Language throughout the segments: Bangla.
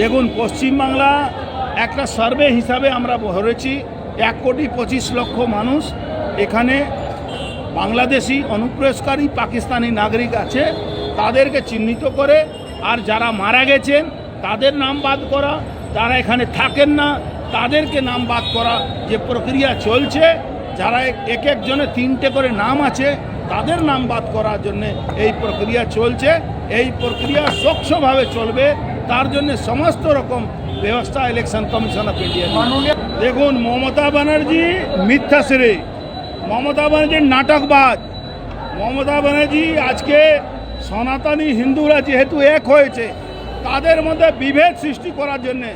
দেখুন, পশ্চিমবাংলা একটা সার্ভে হিসাবে আমরা ধরেছি, এক কোটি পঁচিশ লক্ষ মানুষ এখানে বাংলাদেশি, অনুপ্রবেশকারী, পাকিস্তানি নাগরিক আছে, তাদেরকে চিহ্নিত করে, আর যারা মারা গেছেন, তাদের নাম বাদ করা, যারা এখানে থাকেন না, তাদেরকে নাম বাদ করা যে প্রক্রিয়া চলছে, যারা এক একজনে তিনটে করে নাম আছে, তাদের নাম বাদ করার জন্যে এই প্রক্রিয়া চলছে। এই প্রক্রিয়া স্বচ্ছভাবে চলবে। তার জন্য সমস্ত রকম ব্যবস্থা ইলেকশন কমিশন অফ ইন্ডিয়া দেখুন মমতা ব্যানার্জি মিথ্যাশ্রী মমতা ব্যানার্জির নাটকবাদ মমতা ব্যানার্জি আজকে সনাতনী হিন্দুরা যেহেতু এক হয়েছে তাদের মধ্যে বিভেদ সৃষ্টি করার জন্যে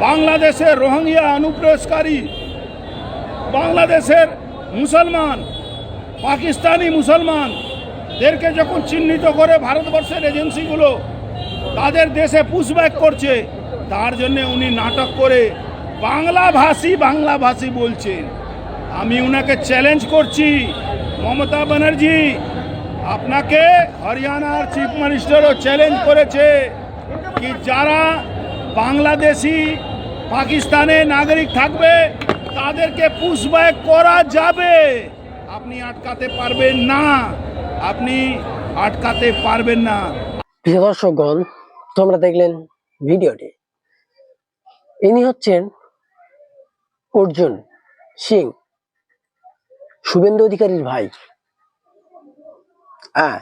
বাংলাদেশের রোহিঙ্গা অনুপ্রবেশকারী বাংলাদেশের মুসলমান পাকিস্তানি মুসলমানদেরকে যখন চিহ্নিত করে ভারতবর্ষের এজেন্সিগুলো তাদের দেশে পুশব্যাক করছে। তার জন্য উনি নাটক করে বাংলা ভাষী বাংলা ভাষী বলছেন। আমি উনাকে চ্যালেঞ্জ করছি। মমতা ব্যানার্জি, আপনাকে হরিয়ানার চিফ মিনিস্টারও চ্যালেঞ্জ করেছে কি যারা বাংলাদেশি পাকিস্তানে নাগরিক থাকবে, তাদেরকে পুষব্যাক করা যাবে। আপনি আটকাতে পারবেন না। আপনি আটকাতে পারবেন না। দর্শকগণ তোমরা দেখলেন ভিডিওটি। ইনি হচ্ছেন অর্জুন সিং, শুভেন্দু অধিকারীর ভাই। হ্যাঁ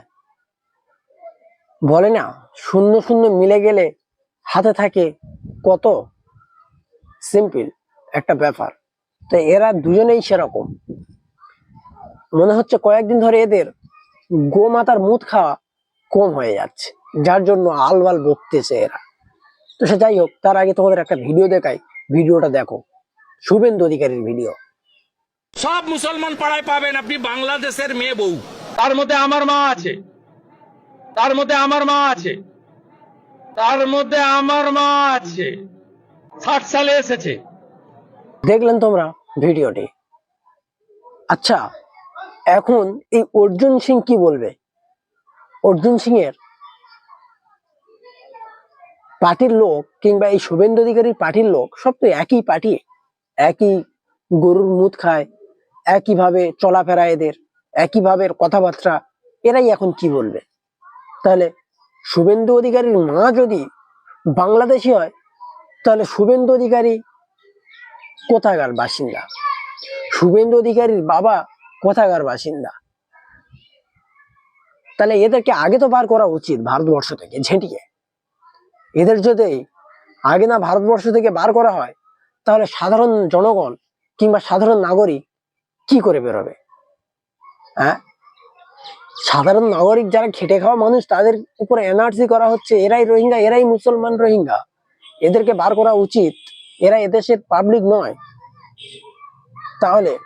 বলে না, শূন্য শূন্য মিলে গেলে হাতে থাকে কত? সিম্পল একটা ব্যাপার। তো এরা দুজনেই সেরকম। মনে হচ্ছে কয়েকদিন ধরে এদের গোমাতার মুদ খাওয়া কম হয়ে যাচ্ছে। যার জন্য আলবাল বকতেছে এরা। তো সে যাই হোক তার আগে তোমাদের একটা ভিডিও দেখাই। ভিডিওটা দেখো। শুভেন্দু অধিকারীর ভিডিও। সব মুসলমান পাড়ায় পাবেন আপনি বাংলাদেশের মেয়ে বউ। তার মধ্যে আমার মা আছে। তার মধ্যে আমার মা আছে। তার মধ্যে আমার মা আছে। ষাট সালে এসেছে। দেখলেন তোমরা ভিডিওটি? আচ্ছা এখন এই অর্জুন সিং কি বলবে? অর্জুন সিং এর পার্টির লোক কিংবা এই শুভেন্দু অধিকারীর পার্টির লোক সব তো একই পার্টি, একই গরুর মুদ খায়, একইভাবে চলাফেরা এদের, একইভাবে কথাবার্তা, এরাই এখন কি বলবে? তাহলে শুভেন্দু অধিকারীর মা যদি বাংলাদেশি হয়, তাহলে শুভেন্দু অধিকারী কোথাকার বাসিন্দা? শুভেন্দু অধিকারীর বাবা কোথাকার বাসিন্দা? তাহলে এদেরকে আগে তো বার করা উচিত ভারতবর্ষ থেকে ঝেঁটিয়ে। এদের যদি আগে না ভারতবর্ষ থেকে বার করা হয়, তাহলে সাধারণ জনগণ কিংবা সাধারণ নাগরিক কি করে বেরোবে? হ্যাঁ? সাধারণ নাগরিক যারা খেটে খাওয়া মানুষ, তাদের উপরে এনআরসি করা হচ্ছে, এরাই রোহিঙ্গা, এরাই মুসলমান রোহিঙ্গা। এদেরকে বার করা উচিত, এরা এদেশের পাবলিক নয়। তাহলে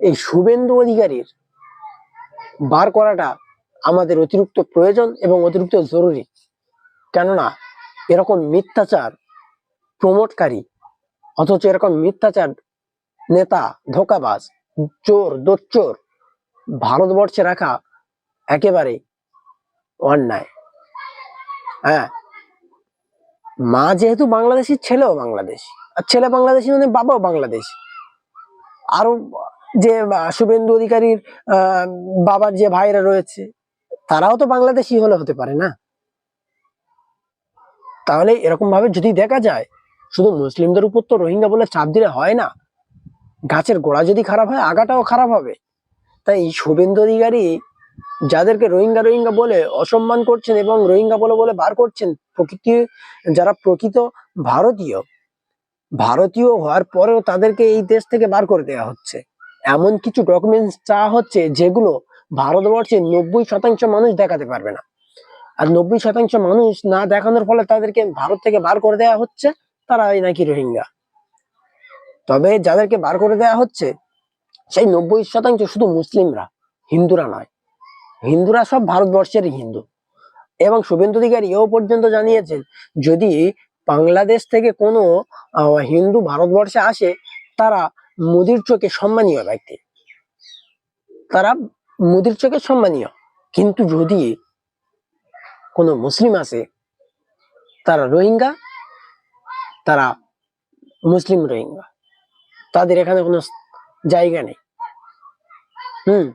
এই শুভেন্দু অধিকারীর বার করাটা আমাদের অতিরিক্ত প্রয়োজন এবং অতিরিক্ত জরুরি। কেননা এরকম মিথ্যাচার প্রমোটকারী, অথচ এরকম মিথ্যাচার নেতা, ধোকাবাজ, চোর, দোচ্চোর, ভারতবর্ষে রাখা একেবারে অন্যায়। হ্যাঁ মা যেহেতু বাংলাদেশি, ছেলেও বাংলাদেশি, আর ছেলে বাংলাদেশি মানে বাবাও বাংলাদেশি। আরও যে শুভেন্দু অধিকারীর বাবার যে ভাইরা রয়েছে, তারাও তো বাংলাদেশি হলে হতে পারে না। তাহলে এরকম ভাবে যদি দেখা যায়, শুধু মুসলিমদের উপর তো রোহিঙ্গা বলে চাপ দিলে হয় না। গাছের গোড়া যদি খারাপ হয়, আগাটাও খারাপ হবে। তাই শুভেন্দু অধিকারী যাদেরকে রোহিঙ্গা রোহিঙ্গা বলে অসম্মান করছেন এবং রোহিঙ্গা বলে বলে বার করছেন, প্রকৃতি, যারা প্রকৃত ভারতীয় ভারতীয় হওয়ার পরেও তাদেরকে এই দেশ থেকে বার করে দেওয়া হচ্ছে। এমন কিছু ডকুমেন্টস চাওয়া হচ্ছে যেগুলো ভারতবর্ষের নব্বই শতাংশ মানুষ দেখাতে পারবে না। আর নব্বই শতাংশ মানুষ না দেখানোর ফলে তাদেরকে ভারত থেকে বার করে দেওয়া হচ্ছে, তারাই নাকি রোহিঙ্গা। তবে যাদেরকে বার করে দেওয়া হচ্ছে, সেই নব্বই শতাংশ শুধু মুসলিমরা, হিন্দুরা নয়। হিন্দুরা সব ভারতবর্ষের হিন্দু। এবং শুভেন্দু অধিকারী এও পর্যন্ত জানিয়েছেন, যদি বাংলাদেশ থেকে কোনো হিন্দু ভারতবর্ষে আসে, তারা মোদির চোখে সম্মানীয় ব্যক্তি। তারা মোদির চোখে সম্মানীয়। কিন্তু যদি কোনো মুসলিম আছে, তারা রোহিঙ্গা, তারা মুসলিম রোহিঙ্গা। তাদের এখানে কোনো জায়গা নেই। হুম।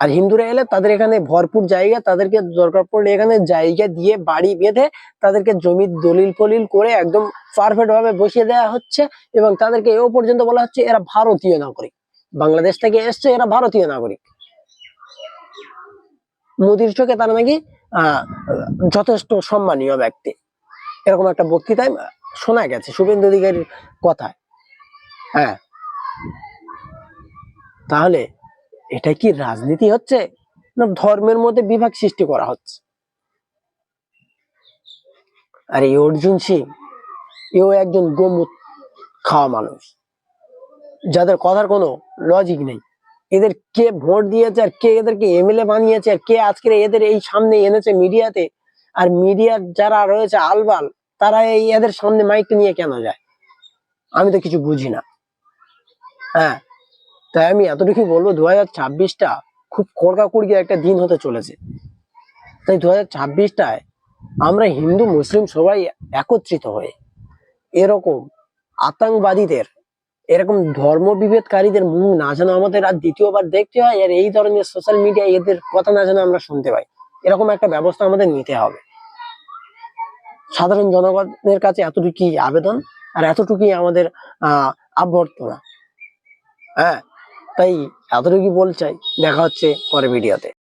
আর হিন্দুরা এলে তাদের এখানে ভরপুর জায়গা, তাদেরকে দরকার পড়লে এখানে জায়গা দিয়ে বাড়ি বেঁধে তাদেরকে জমির দলিল ফলিল করে একদম পারফেক্ট ভাবে বসিয়ে দেওয়া হচ্ছে এবং তাদেরকে এও পর্যন্ত বলা হচ্ছে এরা ভারতীয় নাগরিক। বাংলাদেশ থেকে এসছে এরা ভারতীয় নাগরিক। মোদির চোখে তারা নাকি যথেষ্ট সম্মানীয় ব্যক্তি। এরকম একটা বক্তৃতায় শোনা গেছে শুভেন্দু অধিকারীর কথায়। হ্যাঁ। তাহলে এটা কি রাজনীতি হচ্ছে না ধর্মের মধ্যে বিভাগ সৃষ্টি করা হচ্ছে? আর, এই অর্জুন সিং, এও একজন গোমুত খাওয়া মানুষ, যাদের কথার কোনো লজিক নেই। এদের কে ভোট দিয়েছে আর কে এদেরকে এমএলএ বানিয়েছে আর কে আজকে এদের এই সামনে এনেছে মিডিয়াতে? আর মিডিয়ার যারা রয়েছে আলবাল, তারা এই এদের সামনে মাইক নিয়ে কেন যায়? আমি তো কিছু বুঝি না। হ্যাঁ তাই আমি এতটুকু বলব দু হাজার ছাব্বিশটা খুব কড়কাকড়ি একটা দিন হতে চলেছে। তাই দু হাজার ছাব্বিশটায় আমরা হিন্দু, মুসলিম সবাই একত্রিত হয়ে এরকম আতঙ্কবাদীদের এরকম ধর্ম বিভেদকারীদের মুখ না যেন আমাদের আর দ্বিতীয়বার দেখতে হয়, আর এই ধরনের সোশ্যাল মিডিয়া এদের কথা না যেন আমরা শুনতে পাই। এরকম একটা ব্যবস্থা আমাদের নিতে হবে। সাধারণ জনগণের কাছে এতটুকুই আবেদন, আর এতটুকুই আমাদের, আহ, অভ্যর্থনা। হ্যাঁ তাই এতটুকুই বলতে চাই দেখা হচ্ছে পরে ভিডিওতে